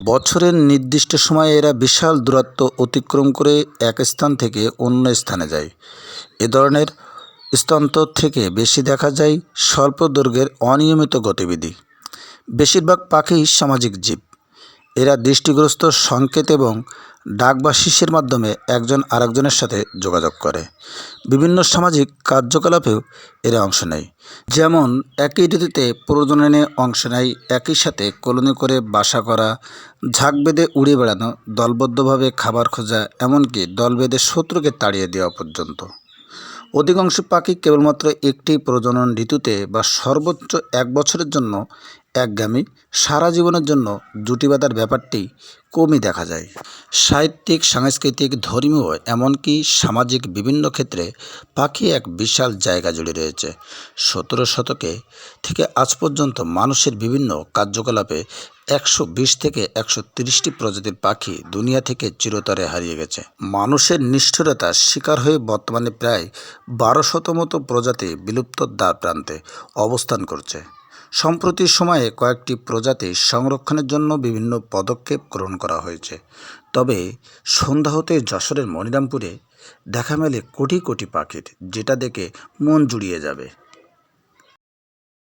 বছরের নির্দিষ্ট সময়ে এরা বিশাল দূরত্ব অতিক্রম করে এক স্থান থেকে অন্য স্থানে যায়। এ ধরনের স্তন্তর থেকে বেশি দেখা যায় স্বল্প দৈর্ঘ্যের অনিয়মিত গতিবিধি। বেশিরভাগ পাখি সামাজিক জীব। এরা দৃষ্টিগ্রস্ত, সংকেত এবং ডাক বা শিসের মাধ্যমে একজন আরেকজনের সাথে যোগাযোগ করে। বিভিন্ন সামাজিক কার্যকলাপেও এরা অংশ নেয়। যেমন, একই ঋতুতে প্রজননে অংশ নেয়, একই সাথে কলোনি করে বাসা করা, ঝাঁক বেঁধে উড়ে বেড়ানো, দলবদ্ধভাবে খাবার খোঁজা, এমনকি দল বেঁধে শত্রুকে তাড়িয়ে দেওয়া পর্যন্ত। অধিকাংশ পাখি কেবলমাত্র একটি প্রজনন ঋতুতে বা সর্বোচ্চ এক বছরের জন্য একগামী সারা জীবনের জন্য জুটি বাঁধার ব্যাপারটি কমই দেখা যায়। সাহিত্যিক, সাংস্কৃতিক, ধর্মীয় এমনকি সামাজিক বিভিন্ন ক্ষেত্রে পাখি এক বিশাল জায়গা জুড়ে রয়েছে। সতেরো শতকে থেকে আজ পর্যন্ত মানুষের বিভিন্ন কার্যকলাপে একশো বিশ থেকে একশো তিরিশটি প্রজাতির পাখি দুনিয়া থেকে চিরতরে হারিয়ে গেছে। মানুষের নিষ্ঠুরতার শিকার হয়ে বর্তমানে প্রায় বারো শত মতো প্রজাতি বিলুপ্তর দ্বার প্রান্তে অবস্থান করছে। সম্প্রতি সময়ে কয়েকটি প্রজাতি সংরক্ষণের জন্য বিভিন্ন পদক্ষেপ গ্রহণ করা হয়েছে। তবে সন্ধ্যা হতে যশোরের মনিরামপুরে দেখা মেলে কোটি কোটি পাখির, যেটা দেখে মন জুড়িয়ে যাবে।